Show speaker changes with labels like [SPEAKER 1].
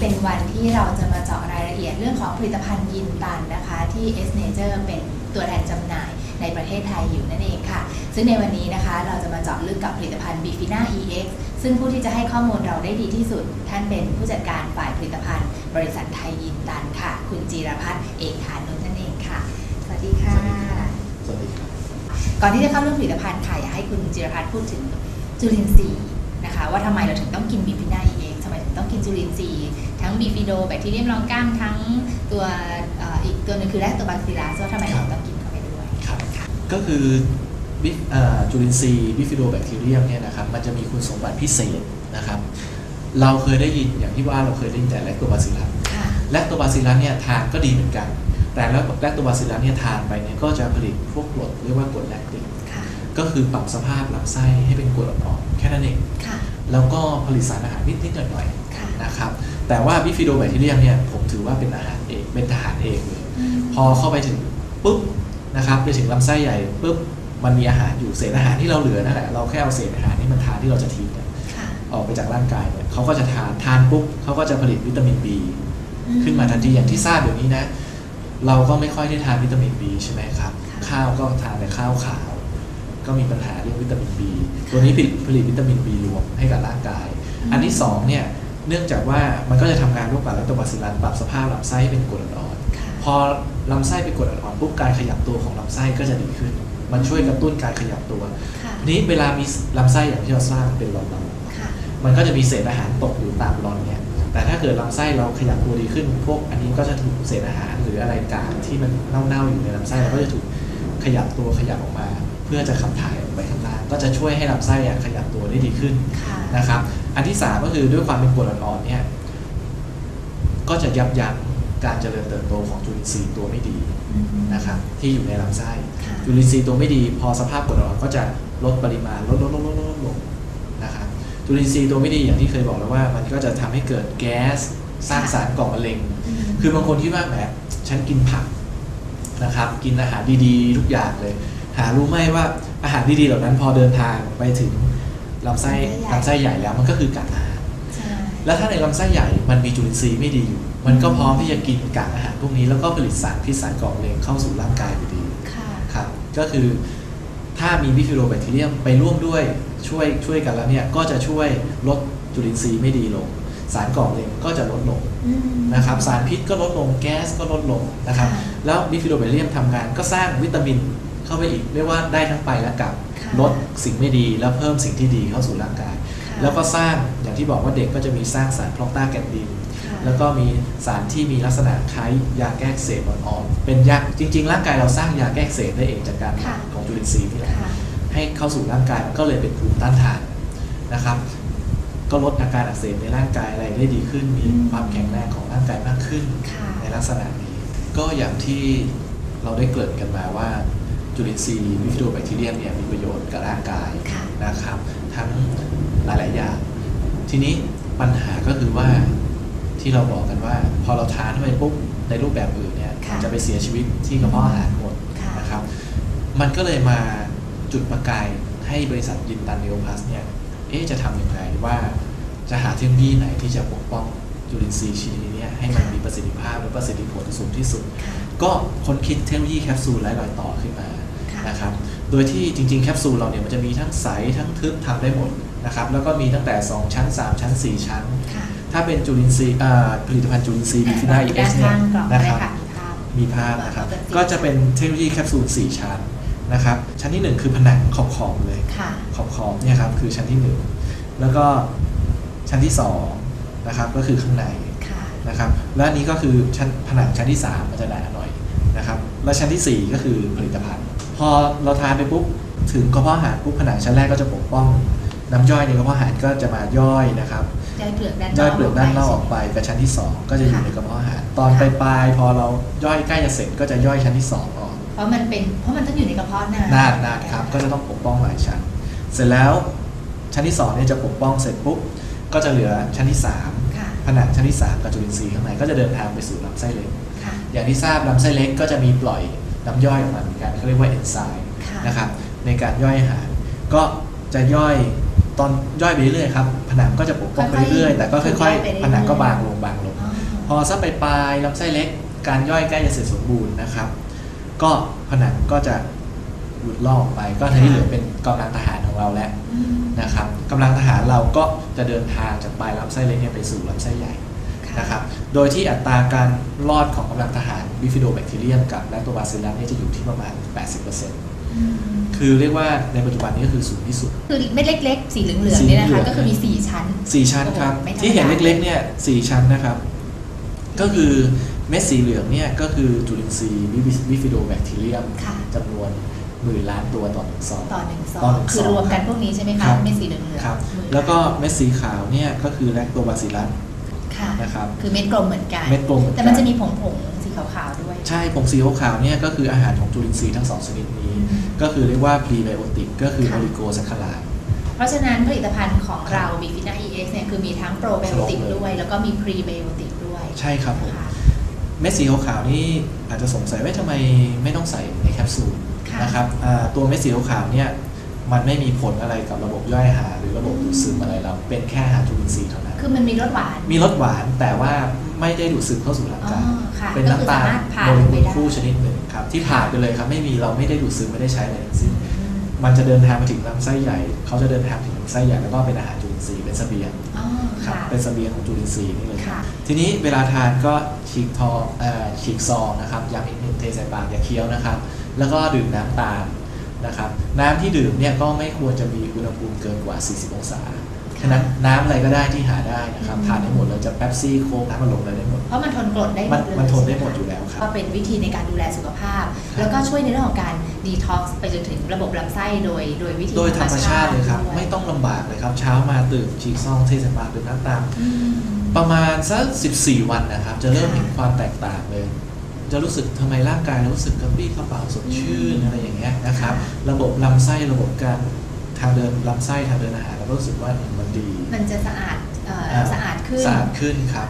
[SPEAKER 1] เป็นวันที่เราจะมาเจาะรายละเอียดเรื่องของผลิตภัณฑ์ยินตันนะคะ ที่ S Nature เป็นตัวแทนจำหน่ายในประเทศไทยอยู่นั่นเองค่ะ ซึ่งในวันนี้นะคะเราจะมาเจาะลึกกับผลิตภัณฑ์ Bifina EX ซึ่งผู้ที่จะให้ข้อมูลเราได้ดีที่สุด ท่านเป็นผู้จัดการฝ่ายผลิตภัณฑ์ บริษัทไทยยินตันค่ะ คุณจีรพัฒน์เอกฐานุนนั่นเองค่ะ สวัสดีค่ะ
[SPEAKER 2] สวัสดีครับ
[SPEAKER 1] ก่อนที่จะเข้าเรื่องผลิตภัณฑ์ค่ะอยากให้คุณจิรพัฒน์พูดถึงจุลินทรีย์นะคะ ว่าทำไมเราถึงต้องกินบีฟินาเองทำไมถึงต้องกินจุลินทรีย์ ทั้งบีฟิโดแบคทีเรียมรองก้างทั้งตัวเอ่ออีกตัวหนึงคือแลคโตบาซิลลัสว่าทำไมเราถึงต้องกินเข้าไปด้วย
[SPEAKER 2] ครับก็คือบิฟอ่าจุลินทรีย์บิฟิโดแบคทีเรียมเนี่ยนะครับมันจะมีคุณสมบัติพิเศษนะครับ เราเคยได้ยินอย่างที่ว่าเราเคยได้ยินแต่แลคโตบาซิลลัส
[SPEAKER 1] ค่ะ
[SPEAKER 2] แลคโตบาซิลลัสเนี่ยทานก็ดีเหมือนกัน แต่แล้วแลคโตบาซิลลัสเนี่ยทานไปเนี่ยก็จะผลิตพวกกรดเรียกว่ากรดแลคติก
[SPEAKER 1] ค่ะ
[SPEAKER 2] ก็คือปรับสภาพลำไส้ให้เป็นกรดอ่อนๆแค่นั้นเอง
[SPEAKER 1] ค่ะ
[SPEAKER 2] แล้วก็ผลิตสารอาหารนิดๆหน่อย
[SPEAKER 1] ค่ะ
[SPEAKER 2] ๆนะครับ แต่ว่าบิฟิโดแบคทีเรียมเนี่ยผมถือว่าเป็นอาหารเองเป็นทหารเองเลย
[SPEAKER 1] ม
[SPEAKER 2] พอเข้าไปถึงปุ๊บนะครับไปถึงลำไส้ใหญ่ปุ๊บมันมีอาหารอยู่เศษอาหารที่เราเหลือนั่นแหละเราแค่เอาเศษอาหารที่มันทานที่เราจะทิ้งเนี่ย
[SPEAKER 1] ค่ะ
[SPEAKER 2] ออกไปจากร่างกายเนี่ยเขาก็จะทานทานปุ๊บเขาก็จะผลิตวิตามิน B ขึ้นมาทันทีอย่างที่ทราบเดี๋ยวนี้นะ เราก็ไม่ค่อยได้ทานวิตามิน B ใช่ไหมครับ
[SPEAKER 1] ค่ะ
[SPEAKER 2] ข้าวก็ทานแต่ข้าวขาว ก็มีปัญหาเรื่องวิตามิน B ตัวนี้ผลิตผลิตวิตามิน B รวมให้กับร่างกาย อันที่สองเนี่ย เนื่องจากว่ามันก็จะทำงานร่วมกับแลคโตบาซิลลัสปรับสภาพลำไส้ให้เป็นกรดอ่อนๆ
[SPEAKER 1] ค่ะ
[SPEAKER 2] พอลำไส้เป็นกรดอ่อนๆปุ๊บการขยับตัวของลำไส้ก็จะดีขึ้น มันช่วยกระตุ้นการขยับตัว
[SPEAKER 1] ค่ะ
[SPEAKER 2] ทีนี้เวลามีลำไส้อย่างที่เราทราบมันเป็นรอน
[SPEAKER 1] ค่ะ
[SPEAKER 2] ๆมันก็จะมีเศษอาหารตกอยู่ตามรอนเนี่ย แต่ถ้าเกิดลำไส้เราขยับตัวดีขึ้น พวกอันนี้ก็จะถูกเศษอาหารหรืออะไรกากที่มันเน่าๆอยู่ในลำไส้เราก็จะถูกขยับตัวขยับออกมา เพื่อจะขับถ่ายออกไปข้างล่างก็จะช่วยให้ลำไส้อะขยับตัวได้ดีขึ้น
[SPEAKER 1] ค่ะ
[SPEAKER 2] นะครับ อันที่สามก็คือด้วยความเป็นกรดอ่อนๆเนี่ยก็จะยับยั้งการเจริญเติบโตของจุลินทรีย์ตัวไม่ดี
[SPEAKER 1] อืม
[SPEAKER 2] นะครับที่อยู่ในลำไส้
[SPEAKER 1] ค่ะ
[SPEAKER 2] จุลินทรีย์ตัวไม่ดี พอสภาพกรดอ่อนก็จะลดปริมาณลดลดลดลดลดลงนะครับจุลินทรีย์ตัวไม่ดีอย่างที่เคยบอกแล้วว่า มันก็จะทำให้เกิดแก๊สสร้างสารก่อมะเร็ง
[SPEAKER 1] อืม
[SPEAKER 2] คือบางคนคิดว่าแหมฉันกินผักนะครับ กินอาหารดีๆ ทุกอย่างเลย หารู้ไหมว่าอาหารดีๆเหล่านั้นพอเดินทางไปถึง ลำไส้ลำไส้ใหญ่แล้วมันก็คือกากอาหาร
[SPEAKER 1] ใช่
[SPEAKER 2] แล้วถ้าในลำไส้ใหญ่มันมีจุลินทรีย์ไม่ดีอยู่ มันก็พร้อมที่จะกินกากอาหารพวกนี้แล้วก็ผลิตสารพิษสารก่อมะเร็งเข้าสู่ร่างกายอยู่ดี
[SPEAKER 1] ค่ะ
[SPEAKER 2] ครับก็คือถ้ามีบิฟิโลแบคทีเรียมไปร่วมด้วยช่วยช่วยกันแล้วเนี่ยก็จะช่วยลดจุลินทรีย์ไม่ดีลง สารก่อมะเร็งก็จะลดลง
[SPEAKER 1] อืม
[SPEAKER 2] นะครับสารพิษก็ลดลงแก๊สก็ลดลงนะครับ
[SPEAKER 1] ค่ะ
[SPEAKER 2] แล้วบิฟิโลแบคทีเรียมทำงานก็สร้างวิตามินเข้าไปอีกเรียกว่าได้ทั้งไปและกลับ
[SPEAKER 1] ค่ะ
[SPEAKER 2] ลดสิ่งไม่ดีแล้วเพิ่มสิ่งที่ดีเข้าสู่ร่างกาย
[SPEAKER 1] ค่ะ
[SPEAKER 2] แล้วก็สร้างอย่างที่บอกว่าเด็กก็จะมีสร้างสารพลอกตาแกนดิน
[SPEAKER 1] ค่ะ
[SPEAKER 2] แล้วก็มีสารที่มีลักษณะคล้ายยาแก้อักเสบอ่อนๆเป็นยาจริง ๆ ร่างกายเราสร้างยาแก้อักเสบได้เองจากการ
[SPEAKER 1] ค่ะ
[SPEAKER 2] ของจุลินทรีย์นี่แหละ
[SPEAKER 1] ค่ะ
[SPEAKER 2] ให้เข้าสู่ร่างกายมันก็เลยเป็นภูมิต้านทานนะครับ ก็ลดอาการอักเสบในร่างกายอะไรได้ดีขึ้น มี
[SPEAKER 1] อืม
[SPEAKER 2] ความแข็งแรงของร่างกายมากขึ้น
[SPEAKER 1] ค่ะ
[SPEAKER 2] ในลักษณะนี้ ก็อย่างที่เราได้เกริ่นกันมาว่า จุลินทรีย์วิฟิโดแบคทีเรียมเนี่ยมีประโยชน์กับร่างกาย
[SPEAKER 1] ค่ะ
[SPEAKER 2] นะครับ ทั้งหลาย ๆ อย่าง ทีนี้ปัญหาก็คือว่าที่เราบอกกันว่า พอเราทานเข้าไปปุ๊บในรูปแบบอื่นเนี่ย
[SPEAKER 1] ค่ะ
[SPEAKER 2] จะไปเสียชีวิตที่กระเพาะอาหารหมด
[SPEAKER 1] ค่ะ
[SPEAKER 2] นะครับ มันก็เลยมาจุดประกายให้บริษัทยินตันเนโอพลัสเนี่ยเอ๊ะจะทำยังไงว่าจะหาเทคโนโลยีไหนที่จะปกป้องจุลินทรีย์ชนิดนี้ให้มันมีประสิทธิภาพและประสิทธิผลสูงที่สุด
[SPEAKER 1] ค่ะ
[SPEAKER 2] ก็ค้นคิดเทคโนโลยีแคปซูลไร้รอยต่อขึ้นมา
[SPEAKER 1] ค่ะ
[SPEAKER 2] นะครับ โดยที่จริง ๆ แคปซูลเราเนี่ยมันจะมีทั้งใสทั้งทึบทำได้หมดนะครับ แล้วก็มีตั้งแต่ 2 ชั้น 3 ชั้น 4 ชั้น
[SPEAKER 1] ค่ะ
[SPEAKER 2] ถ้าเป็นจุลินทรีย์อ่าผลิตภัณฑ์จุลินทรีย์บิฟินาเอ
[SPEAKER 1] ด้า
[SPEAKER 2] ส
[SPEAKER 1] น
[SPEAKER 2] เนี่ย
[SPEAKER 1] ข้างกล่อง
[SPEAKER 2] นะ
[SPEAKER 1] ได้
[SPEAKER 2] ครับ
[SPEAKER 1] ค่ะมีภาพ
[SPEAKER 2] มีภาพนะครับ
[SPEAKER 1] เป็นสี
[SPEAKER 2] ก็จะเป็นเทคโนโลยีแคปซูล 4 ชั้นนะครับ ชั้นที่ 1 คือผนังขอบๆเลย
[SPEAKER 1] ค่ะ
[SPEAKER 2] ขอบขอบๆเนี่ยครับคือชั้นที่ 1 แล้วก็ชั้นที่2นะครับก็คือข้างใน
[SPEAKER 1] ค่ะ
[SPEAKER 2] นะครับ และอันนี้ก็คือชั้นผนังชั้นที่ 3 มันจะหนาหน่อยนะครับ และชั้นทีสี่4 ก็คือผลิตภัณฑ์ พอเราทานไปปุ๊บถึงกระเพาะอาหารปุ๊บผนังชั้นแรกก็จะปกป้อง น้ำย่อยในกระเพาะอาหารก็จะมาย่อยนะครับ
[SPEAKER 1] ย่อยเปลือกด้านนอก
[SPEAKER 2] ย่อยเปลือกด้านนอกออกไปกับชั้นที่ 2 ก็จะอยู่
[SPEAKER 1] ค่ะ
[SPEAKER 2] ในกระเพาะอาหาร ตอนป
[SPEAKER 1] ค่ะ
[SPEAKER 2] ลายๆพอเราย่อยใกล้จะเสร็จก็จะย่อยชั้นที่ 2 ออก
[SPEAKER 1] เพราะมันเป็นเพราะมันต้องอยู่ในกระเพาะนาน
[SPEAKER 2] นานนานครับก็จะต้องปกป้องหลายชั้น เสร็จแล้วชั้นที่2เนี่ยจะปกป้องเสร็จปุ๊บก็จะเหลือชั้นที่3
[SPEAKER 1] ค่ะ
[SPEAKER 2] ผนังชั้นที่ 3กับจุลินทรีย์ข้างในก็จะเดินทางไปสู่ลำไส้เล็ก
[SPEAKER 1] ค่ะ
[SPEAKER 2] อย่างที่ทราบลำไส้เล็กก็จะมีปล่อย น้ำย่อยออกมาเหมือนกันเขาเรียกว่าเอนไซม์
[SPEAKER 1] ค่ะ
[SPEAKER 2] นะครับในการย่อยอาหาร ก็จะย่อยตอนย่อยไปเรื่อยๆครับผนังก็จะปกป้องไปเรื่อยๆแต่ก็ค่อยๆ ผนังก็บางลงบางลง
[SPEAKER 1] อ๋อ
[SPEAKER 2] พอสักไปปลายๆลำไส้เล็ก การย่อยใกล้จะเสร็จสมบูรณ์นะครับ ก็ผนังก็จะหลุดลอกไป ก็ทีนี้เหลือเป็นกำลังทหารของเราแล้ว
[SPEAKER 1] อืม
[SPEAKER 2] นะครับกำลังทหารเราก็จะเดินทางจากปลายลำไส้เล็กเนี่ยไปสู่ลำไส้ใหญ่
[SPEAKER 1] ค่ะ
[SPEAKER 2] นะครับ โดยที่อัตราการรอดของกำลังทหารบิฟิโดแบคทีเรียมกับแลคโตบาซิลลัสเนี่ยจะอยู่ที่ประมาณ 80%
[SPEAKER 1] อืม
[SPEAKER 2] คือเรียกว่าในปัจจุบันนี้ก็คือสูงที่สุด
[SPEAKER 1] คือเม็ดเล็กๆ สีเหลืองๆเนี่ยนะ
[SPEAKER 2] สีเหลื
[SPEAKER 1] คะ
[SPEAKER 2] อง
[SPEAKER 1] ก็คือมีสี่ชั้น
[SPEAKER 2] 4 ชั้นครับ
[SPEAKER 1] โอ้โหไม่ธรรมดา
[SPEAKER 2] ที่เห็นเล็กๆเนี่ยสี่ชั้นนะครับ ก็คือเม็ดสีเหลืองเนี่ยก็คือจุลินทรีย์บิฟิโดแบคทีเรียม
[SPEAKER 1] ค่ะ
[SPEAKER 2] จำนวนหมื่นล้านตัวต่อหนึ่งซอง
[SPEAKER 1] ต่อหนึ่งซอ
[SPEAKER 2] ต่องหนึ่ง
[SPEAKER 1] คือ
[SPEAKER 2] ซอง
[SPEAKER 1] รวมกันพวกนี้ใช่ไหม
[SPEAKER 2] ครั
[SPEAKER 1] คะ
[SPEAKER 2] บ
[SPEAKER 1] เม็ดสีเหลืองๆ
[SPEAKER 2] ครับ
[SPEAKER 1] หมื่น
[SPEAKER 2] แล้วก็เม็ดสีขาวเนี่ยก็คือแลคโตบาซิลลัส
[SPEAKER 1] ค่ะ
[SPEAKER 2] นะครับ
[SPEAKER 1] คือเม็ดกลมเหมือนกัน
[SPEAKER 2] เม็ดกลมเหมือนกัน
[SPEAKER 1] แต่มันจะมีผงผงๆสีขาวๆด้วย
[SPEAKER 2] ใช่ผงสีขาวๆเนี่ยก็คืออาหารของจุลินทรีย์ทั้งสองชนิดนี้
[SPEAKER 1] อืม
[SPEAKER 2] ก็คือเรียกว่าพรีไบโอติกก็คือ
[SPEAKER 1] ค่ะ
[SPEAKER 2] โอลิโกแซคคาไลด์
[SPEAKER 1] เพราะฉะนั้นผลิตภัณฑ์ของเราบิฟิน่า EX เนี่ยคือมีทั้งโปรไบโอติก
[SPEAKER 2] ครบเลย
[SPEAKER 1] ด้วย แล้วก็มีพรีไบโอติกด้วย
[SPEAKER 2] ใช่ครับผม
[SPEAKER 1] ค่ะ
[SPEAKER 2] เม็ดสีขาวๆนี่อาจจะสงสัยว่าทำไมไม่ต้องใส่ในแคปซูล
[SPEAKER 1] ค่ะ
[SPEAKER 2] นะครับอ่าตัวเม็ดสีขาวๆเนี่ยมันไม่มีผลอะไรกับระบบย่อยอาหารหรือระบบดูดซึมอะไรเราเป็นแค่อาหารจุลินทรีย์เท่านั้น
[SPEAKER 1] คือมันมีรสหวาน
[SPEAKER 2] มีรสหวานแต่ว่าไม่ได้ดูดซึมเข้าสู่ร่างกาย
[SPEAKER 1] อ๋อค่ะ
[SPEAKER 2] เป็น
[SPEAKER 1] ก็คือ
[SPEAKER 2] น้ำตาล
[SPEAKER 1] สามารถผ่าน
[SPEAKER 2] โมเล
[SPEAKER 1] ไป
[SPEAKER 2] กุล
[SPEAKER 1] ได้
[SPEAKER 2] คู่ชนิดหนึ่งครับ ที่ผ่านไปเลยครับไม่มีเราไม่ได้ดูดซึมไม่ได้ใช้อะไรทั้งสิ้น
[SPEAKER 1] อืม
[SPEAKER 2] มันจะเดินทางมาถึงลำไส้ใหญ่ เขาจะเดินทางถึงลำไส้ใหญ่แล้วก็เป็นอาหารจุลินทรีย์เป็นเสบียง
[SPEAKER 1] อ๋อ
[SPEAKER 2] ครับ
[SPEAKER 1] ค่ะ
[SPEAKER 2] เป็นเสบียงของจุลินทรีย์นี่เลย
[SPEAKER 1] ค่ะ
[SPEAKER 2] ทีนี้เวลาทานก็ฉีกทองเอ่อฉีกซองนะครับย้ำอีกนิดเทใส่ปากอย่าเคี้ยวนะครับ แล้วก็ดื่มน้ำตามนะครับ น้ำที่ดื่มเนี่ยก็ไม่ควรจะมีอุณหภูมิเกินกว่า 40 องศา ฉะนั้นน้ำอะไรก็ได้ที่หาได้นะครับ
[SPEAKER 1] อืม
[SPEAKER 2] ทานได้หมดเลยจะแป๊บซี่โค้กน้ำมันลมอะไรได้หมด
[SPEAKER 1] เพราะมันทนกรดได้หม
[SPEAKER 2] มัน
[SPEAKER 1] ดเลย
[SPEAKER 2] มันทนได้
[SPEAKER 1] ใช่
[SPEAKER 2] หมด
[SPEAKER 1] คะ
[SPEAKER 2] อยู่แล้วครับ
[SPEAKER 1] ก็เป็นวิธีในการดูแลสุขภาพ แล้วก็ช่วยในเรื่องของการดีท็อกซ์ไปจนถึงระบบลำไส้โดย โดยวิธี
[SPEAKER 2] โดยธรรมชาติเลยครับ
[SPEAKER 1] ด้วย
[SPEAKER 2] ไม่ต้องลำบากเลยครับ เช้ามาตื่นฉีกซองเทใส่ปากดื่มน้ำตาม
[SPEAKER 1] อืม
[SPEAKER 2] ประมาณสัก 14 วันนะครับ จะเริ่ม
[SPEAKER 1] ค่ะ
[SPEAKER 2] เห็นความแตกต่างเลยจะรู้สึกทำไมร่างกายรู้สึกกระปรี้กระเป๋าสดชื่น
[SPEAKER 1] อืม
[SPEAKER 2] อะไรอย่างเงี้ยนะครับ
[SPEAKER 1] ค่ะ
[SPEAKER 2] ระบบลำไส้ระบบการทางเดินลำไส้ทางเดินอาหารเราก็รู้สึกว่ามันดี
[SPEAKER 1] มันจะสะอาดเอ่อ
[SPEAKER 2] อ่า
[SPEAKER 1] สะอาดขึ้น
[SPEAKER 2] สะอาดขึ้นครับ